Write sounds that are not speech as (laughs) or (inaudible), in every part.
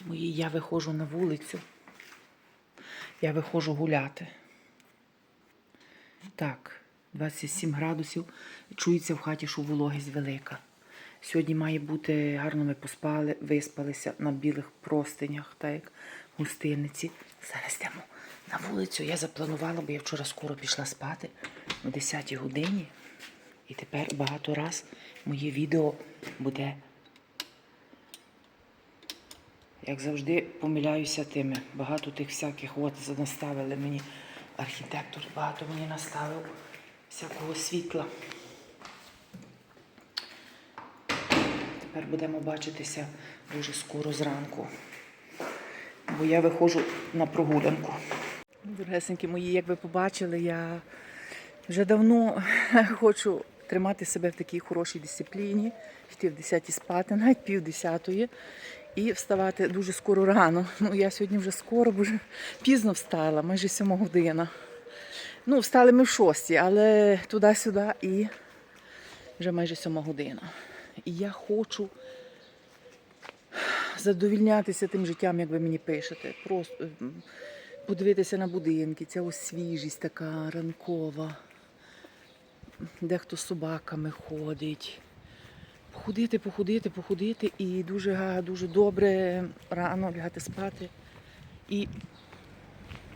Ріднесенькі мої, я виходжу на вулицю. Я виходжу гуляти. Так, 27 градусів. Чується в хаті, що вологість велика. Сьогодні має бути гарно ми поспали, виспалися на білих простинях, так як в гостиниці. Зараз йдемо на вулицю. Я запланувала, бо я вчора скоро пішла спати о 10 годині. І тепер багато раз моє відео буде як завжди, помиляюся тими. Багато тих всяких от наставили мені архітектор, багато мені наставив всякого світла. Тепер будемо бачитися дуже скоро зранку. Бо я виходжу на прогулянку. Дорогесенькі мої, як ви побачили, я вже давно (laughs) хочу тримати себе в такій хорошій дисципліні, йти в 10 спати, навіть пів десятої, і вставати дуже скоро рано. Ну, я сьогодні вже скоро, бо вже пізно встала, майже сьома година. Ну, встали ми в шостій, але туди-сюди і вже майже сьома година. І я хочу задовільнятися тим життям, як ви мені пишете. Просто подивитися на будинки, ця ось свіжість така ранкова. Дехто з собаками ходить. Походити, походити, походити і дуже, дуже добре рано лягати спати і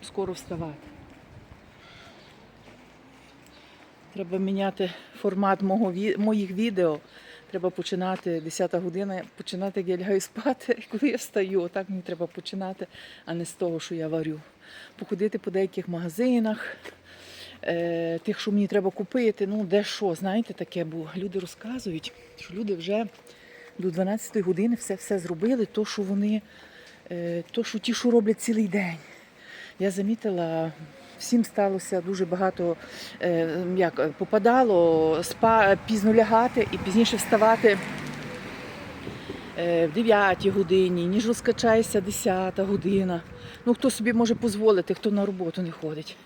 скоро вставати. Треба міняти формат мого, моїх відео. Треба починати 10 година, починати, як я лягаю спати, (laughs) коли я встаю, так мені треба починати, а не з того, що я варю. Походити по деяких магазинах, е, тих, що мені треба купити, ну де що, знаєте, таке, бо люди розказують, що люди вже до 12 години все все зробили, то, що вони, е, то, що ті, що роблять цілий день. Я замітила, всім сталося дуже багато е, як, попадало спа, пізно лягати і пізніше вставати в 9 годині, ніж розкачається 10 година. Ну, хто собі може дозволити, хто на роботу не ходить.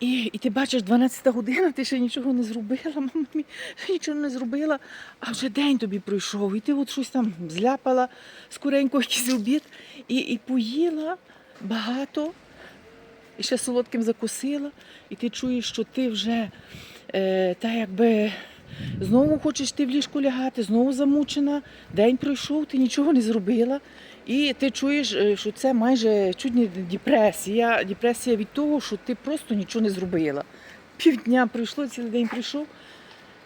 І, і ти бачиш, 12 година, ти ще нічого не зробила, мама мій, нічого не зробила, а вже день тобі пройшов, і ти от щось там зляпала скоренько якийсь обід і, і поїла багато, і ще солодким закусила, і ти чуєш, що ти вже е, та якби знову хочеш ти в ліжку лягати, знову замучена, день пройшов, ти нічого не зробила. І ти чуєш, е, що це майже чуть не депресія. Депресія від того, що ти просто нічого не зробила. Півдня пройшло, цілий день прийшов.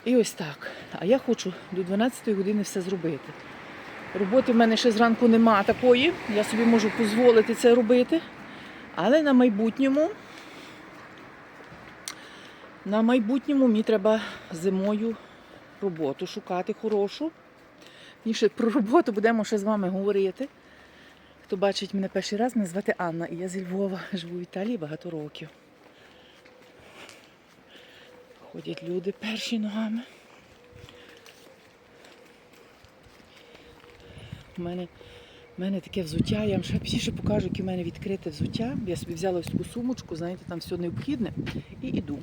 І ось так. А я хочу до 12 години все зробити. Роботи в мене ще зранку нема такої, я собі можу дозволити це робити. Але на майбутньому, на майбутньому мені треба зимою роботу шукати хорошу. Ніше про роботу будемо ще з вами говорити. Хто бачить мене перший раз, мене звати Анна, і я зі Львова живу в Італії багато років. Ходять люди перші ногами. У мене, у мене таке взуття, я вам ще пізніше покажу, яке в мене відкрите взуття. Я собі взяла ось таку сумочку, знаєте, там все необхідне, і йду.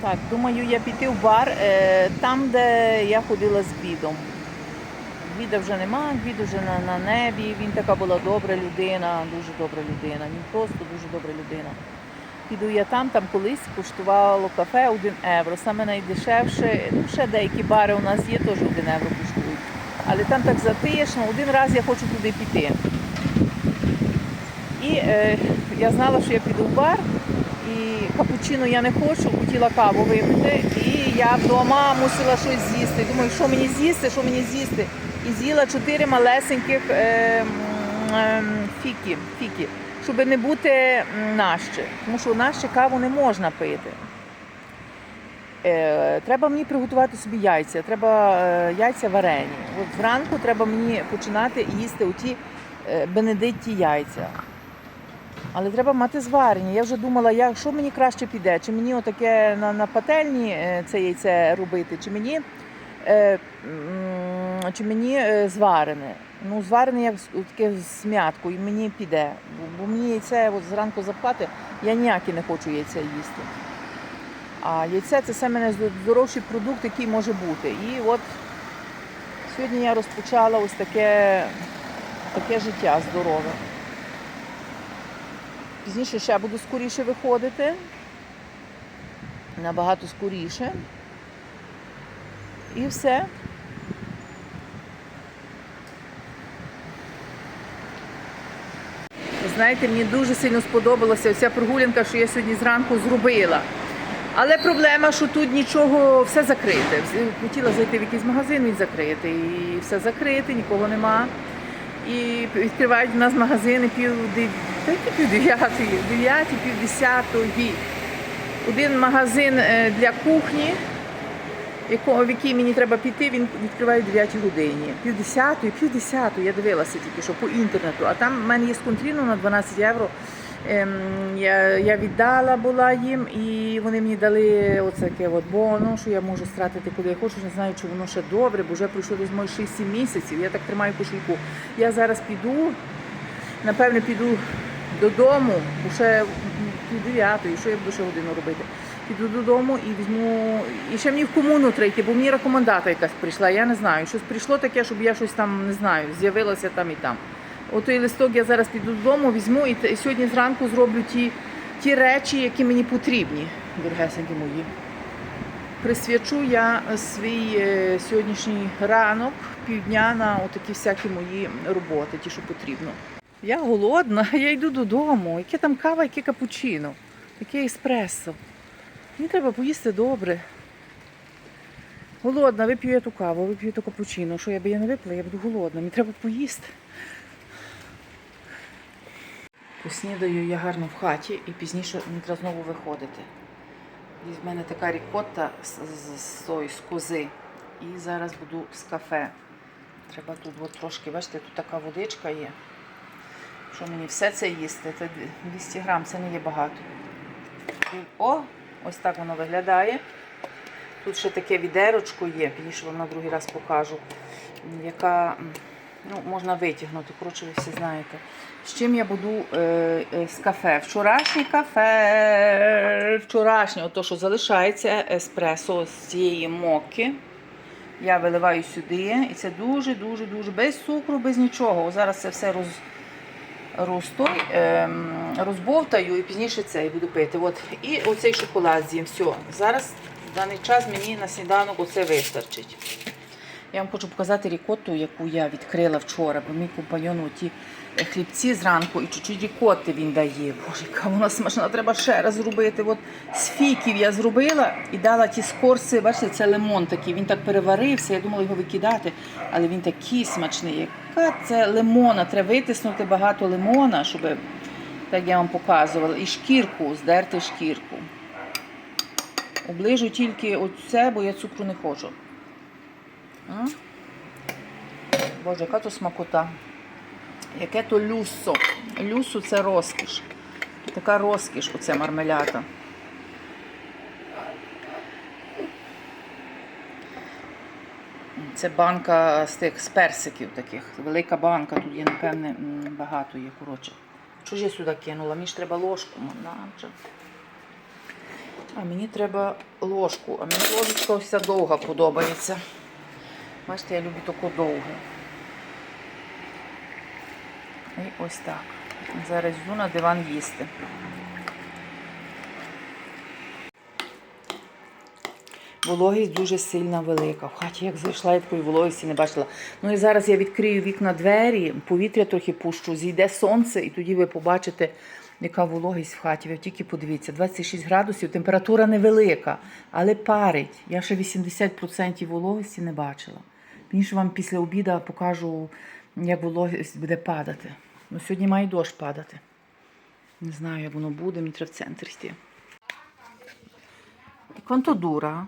Так, думаю, я піти в бар е, там, де я ходила з Гвідом. Гвіда вже нема, Гвід вже на, на небі. Він така була добра людина, дуже добра людина. Він просто дуже добра людина. Піду я там, там колись коштувало кафе 1 євро. Саме найдешевше, ну ще деякі бари у нас є, теж 1 євро коштують. Але там так затишно, один раз я хочу туди піти. І е, я знала, що я піду в бар, і капучино я не хочу, хотіла каву випити. І я вдома мусила щось з'їсти. Думаю, що мені з'їсти, що мені з'їсти. І з'їла чотири малесеньких е, е, фіки, фіки, щоб не бути наще. Тому що наще каву не можна пити. Е, треба мені приготувати собі яйця. Треба е, яйця варені. От зранку треба мені починати їсти оті е, бенедитті яйця. Але треба мати зварені. Я вже думала, як, що мені краще піде, чи мені отаке на, на пательні е, це яйце робити, чи мені, е, чи мені е, зварене. Ну, зварене як таке з м'яткою, мені піде. Бо, мені яйце от зранку запхати, я ніякі не хочу яйця їсти. А яйце це саме найздоровший продукт, який може бути. І от сьогодні я розпочала ось таке Таке життя здорове. Пізніше ще буду скоріше виходити. Набагато скоріше. І все. Ви знаєте, мені дуже сильно сподобалася ця прогулянка, що я сьогодні зранку зробила. Але проблема, що тут нічого, все закрите. Хотіла зайти в якийсь магазин, він закритий. І все закрите, нікого нема. І відкривають у нас магазини пів дев- та які пів дев'ятої, дев'яті, пів десятої. Один магазин е, для кухні, в який мені треба піти, він відкриває в 9 годині. Пів десятої, пів десятої, я дивилася тільки що по інтернету. А там в мене є сконтріно на 12 євро. Ем, я, я віддала була їм, і вони мені дали оце таке от боно, що я можу стратити, коли я хочу. Не знаю, чи воно ще добре, бо вже пройшло десь мої 6-7 місяців. Я так тримаю кошельку. Я зараз піду, напевне, піду додому, бо ще пів дев'ятої, що я буду ще годину робити. Піду додому і візьму. І ще мені в комуну треба бо мені рекомендата якась прийшла. Я не знаю. Щось прийшло таке, щоб я щось там не знаю, з'явилося там і там. Отой листок я зараз піду додому, візьму і сьогодні зранку зроблю ті, ті речі, які мені потрібні, дорогесенькі мої. Присвячу я свій е, сьогоднішній ранок, півдня на отакі всякі мої роботи, ті, що потрібно. Я голодна, (laughs) я йду додому. Яке там кава, яке капучино, яке еспресо. Мені треба поїсти добре. Голодна, вип'ю я ту каву, вип'ю ту капучино. Що я би я не випила, я буду голодна. Мені треба поїсти. Поснідаю я гарно в хаті і пізніше мені треба знову виходити. І в мене така рікотта з, з, з, з кози. І зараз буду з кафе. Треба тут от трошки, бачите, тут така водичка є. Що мені все це їсти? Це 200 грам, це не є багато. І, О, ось так воно виглядає. Тут ще таке відерочко є, пізніше вам на другий раз покажу, яка ну, можна витягнути. Коротше, ви всі знаєте. З чим я буду е, е, з кафе? Вчорашнє кафе. Вчорашнє, ото, що залишається еспресо з цієї моки. Я виливаю сюди. І це дуже-дуже дуже без цукру, без нічого. Зараз це все роз, розтой, ем, розбовтаю і пізніше цей буду пити. От. І оцей шоколад з'їм. Все. Зараз в даний час мені на сніданок оце вистачить. Я вам хочу показати рікотту, яку я відкрила вчора, бо мій компаньон ті хлібці зранку і чуть-чуть рікотти він дає. Боже, яка вона смачна, треба ще раз зробити. От з фіків я зробила і дала ті скорси, бачите, це лимон такий, він так переварився, я думала його викидати, але він такий смачний. Яка це лимона? Треба витиснути багато лимона, щоб, так я вам показувала, і шкірку, здерти шкірку. Оближу тільки оце, бо я цукру не хочу. Боже, яка то смакота. Яке то люсо. Люсо це розкіш. Така розкіш оце мармелята. Це банка з тих з персиків таких. Велика банка, тут є, напевне, багато є, коротше. Що ж я сюди кинула? Мені ж треба ложку. А мені треба ложку. А мені ложечка ця довга подобається. Бачите, я люблю таку довгу. І ось так. Зараз йду на диван їсти. Вологість дуже сильно велика. В хаті як зайшла, я такої вологісті не бачила. Ну і зараз я відкрию вікна двері, повітря трохи пущу, зійде сонце, і тоді ви побачите, яка вологість в хаті. Ви тільки подивіться, 26 градусів, температура невелика, але парить. Я ще 80% вологості не бачила. Пізніше вам після обіду покажу, як вологість буде падати. Ну, сьогодні має дощ падати. Не знаю, як воно буде, мені треба в центр йти. Quanto dura?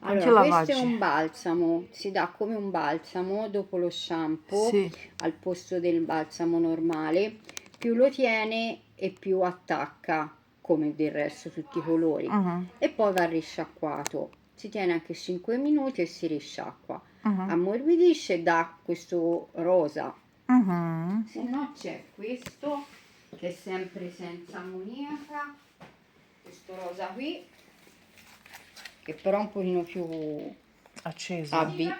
Quanti Allora, questo è lavaggi? un balsamo, si dà come un balsamo dopo lo shampoo Sì. al posto del balsamo normale, più lo tiene e più attacca come del resto tutti i colori Мгм, e poi va risciacquato. Si tiene anche 5 minuti e si risciacqua. uh-huh. ammorbidisce da questo rosa. Uh-huh. Se no c'è questo che è sempre senza ammoniaca, questo rosa qui, che però è un pochino più acceso, abbi-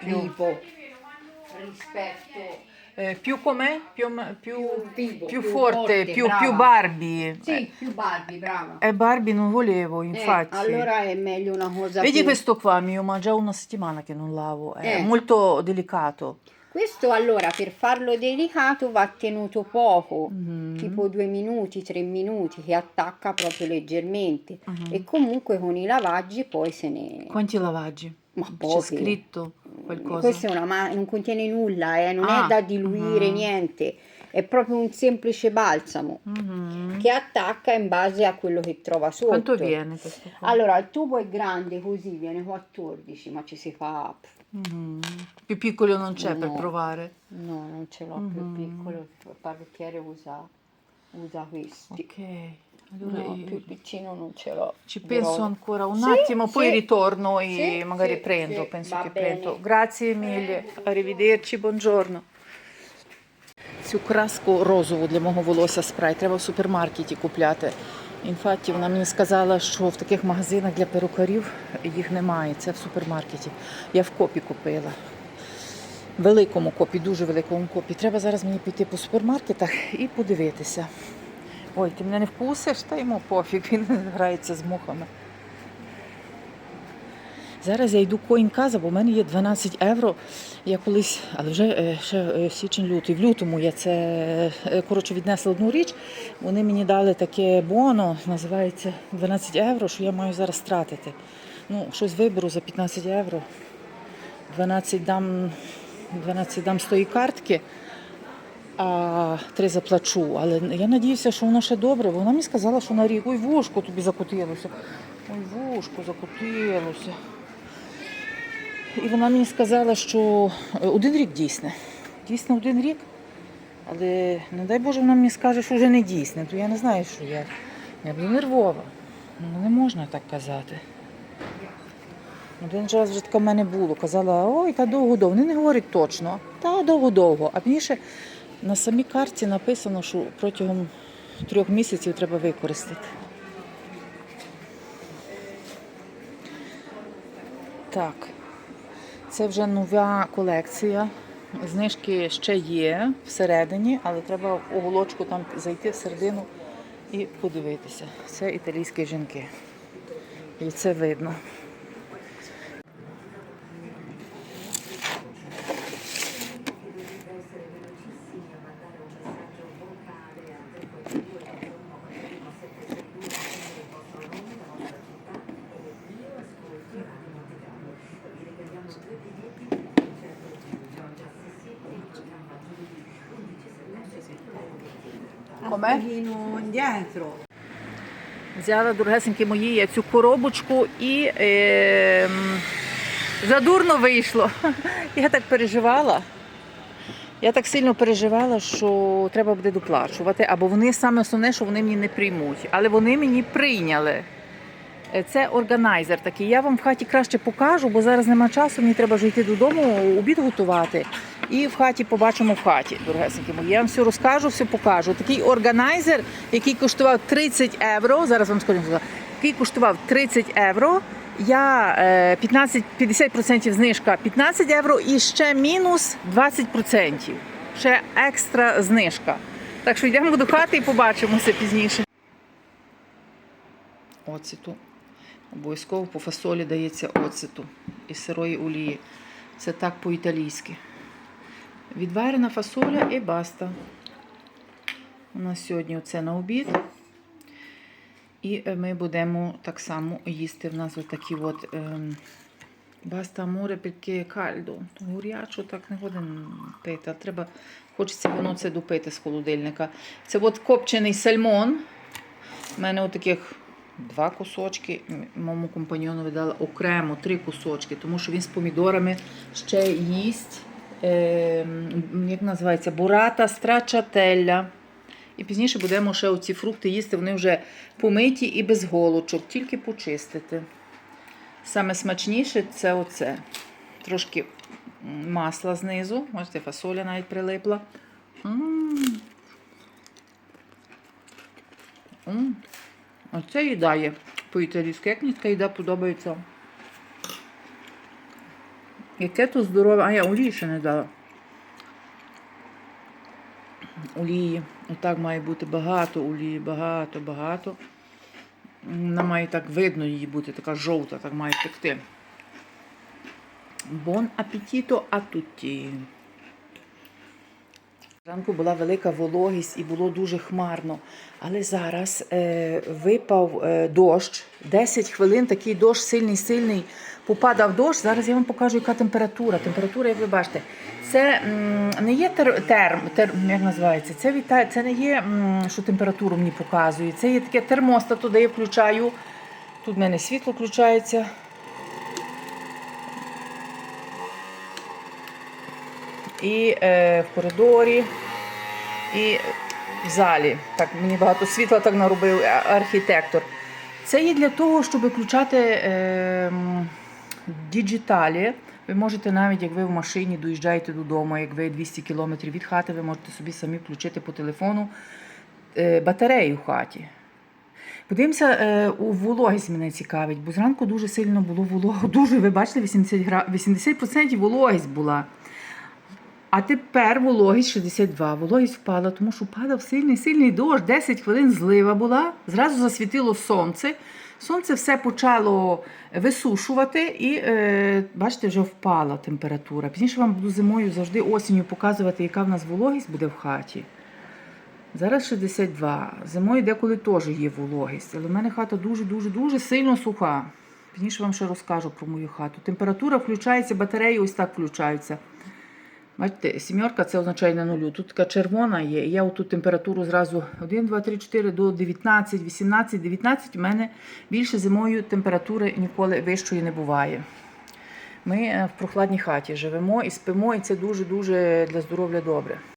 rispetto eh, più com'è? Più, più, vivo, più più forte, più, più Barbie. Sì, più Barbie, brava. Eh, Barbie non volevo, Eh, infatti. allora è meglio una cosa Vedi più... questo qua mio, ma già una settimana che non lavo, è Eh. molto delicato. Questo allora per farlo delicato va tenuto poco, Mhm. tipo due minuti, tre minuti, che attacca proprio leggermente. Mhm. E comunque con i lavaggi poi se ne... Quanti lavaggi? Ma C'è pochi. scritto qualcosa? Questo è una ma- non contiene nulla, eh, non Ah, è da diluire mhm. niente, è proprio un semplice balsamo Mhm. che attacca in base a quello che trova sotto. Quanto viene questo qua? Allora, il tubo è grande così, viene 14, ma ci si fa... Mhm. Più piccolo non c'è per No. provare. No, non ce l'ho più piccolo, il parrucchiere usa, usa questi. Ok, allora No, io più piccino non ce l'ho. ci Però- penso ancora un Sì, attimo, poi sì. ritorno e Sì, magari sì, prendo, sì, penso che bene. prendo. Grazie mille, arrivederci, buongiorno. Цю краску розову для мого волосся спрей треба в супермаркеті купляти. Інфаті вона мені сказала, що в таких магазинах для перукарів їх немає. Це в супермаркеті. Я в копі купила. Великому копі, дуже великому копі. Треба зараз мені піти по супермаркетах і подивитися. Ой, ти мене не вкусиш, та йому пофіг, він (laughs) грається з мухами. Зараз я йду коінказа, бо в мене є 12 євро. Я колись, але вже е, ще е, січень-лютий. В лютому я це е, коротше віднесла одну річ. Вони мені дали таке боно, називається 12 євро, що я маю зараз тратити. Ну, щось виберу за 15 євро. 12 дам, 12 дам з тої картки, а 3 заплачу. Але я надіюся, що воно ще добре. Вона мені сказала, що на рік. Ой, вушко тобі закотилося. Ой, вушко закотилося. І вона мені сказала, що е, один рік дійсне. Дійсно один рік. Але не дай Боже, вона мені скаже, що вже не дійсне, то я не знаю, що я. Я буду нервова. Ну не можна так казати. Один раз вже таке в мене було. Казала, ой, та довго-довго. Вони не говорять точно, та довго-довго. А пізніше на самій карті написано, що протягом трьох місяців треба використати. Так. Це вже нова колекція. Знижки ще є всередині, але треба в оголочку там зайти всередину і подивитися. Це італійські жінки. І це видно. Com'è? pochino indietro. Взяла, дорогесенькі мої, я цю коробочку і е, задурно вийшло. (laughs) Я так переживала. Я так сильно переживала, що треба буде доплачувати, або вони саме основне, що вони мені не приймуть. Але вони мені прийняли. Е, Це органайзер такий. Я вам в хаті краще покажу, бо зараз нема часу, мені треба вже йти додому, обід готувати. І в хаті побачимо в хаті, дорогесенькі мої. Я вам все розкажу, все покажу. Такий органайзер, який коштував 30 євро. Зараз вам скажу, який коштував 30 євро. Я е, 15, 50% знижка 15 євро і ще мінус 20%. Ще екстра знижка. Так що йдемо до хати і побачимося пізніше. Оцету. Обов'язково по фасолі дається оцету і сирої олії. Це так по-італійськи. Відварена фасоля і баста. У нас сьогодні оце на обід. І е, ми будемо так само їсти. В нас отакі от ем, баста аморе перке кальдо. Горячо так не годин пити. Треба, хочеться воно це допити з холодильника. Це от копчений сальмон. У мене отаких два кусочки. Моєму компаньйону дала окремо три кусочки, тому що він з помідорами ще їсть. Е, як називається? Бурата страчателля. І пізніше будемо ще оці фрукти їсти, вони вже помиті і без голочок, тільки почистити. Саме смачніше це оце. Трошки масла знизу. Бачите, фасоля навіть прилипла. М. М. Оце їда є по-італійськи. Як мені їда подобається? Яке тут здорове. А я олії ще не дала. олії. Отак має бути багато олії, багато, багато. Вона має так видно її бути, така жовта, так має текти. Бон апетіто а тутті. Зранку була велика вологість і було дуже хмарно. Але зараз е, випав е, дощ. 10 хвилин такий дощ сильний, сильний. Попадав дощ. Зараз я вам покажу, яка температура. Температура, як ви бачите, це м, не є тер, терм, тер, як називається? Це, віта, це не є, м, що температуру мені показує. Це є таке термостат, туди я включаю. Тут в мене світло включається. І е, в коридорі, і в залі. Так, мені багато світла так наробив архітектор. Це є для того, щоб включати е, діджиталі. Ви можете навіть, як ви в машині доїжджаєте додому, як ви 200 км від хати, ви можете собі самі включити по телефону е, батарею в хаті. Подивимося, е, у вологість мене цікавить, бо зранку дуже сильно було волого. (laughs) Дуже, ви бачите, 80%, гра- 80% вологість була. А тепер вологість 62. Вологість впала, тому що падав сильний сильний дощ. 10 хвилин злива була. Зразу засвітило сонце. Сонце все почало висушувати, і е, бачите, вже впала температура. Пізніше вам буду зимою завжди осінню показувати, яка в нас вологість буде в хаті. Зараз 62. Зимою деколи теж є вологість, але в мене хата дуже-дуже дуже сильно суха. Пізніше вам ще розкажу про мою хату. Температура включається, батареї ось так включаються. Бачите, сімерка це означає на нулю. Тут така червона є. Я оту температуру зразу 1, 2, 3, 4 до 19, 18, 19. У мене більше зимою температури ніколи вищої не буває. Ми е, в прохладній хаті живемо і спимо, і це дуже-дуже для здоров'я добре.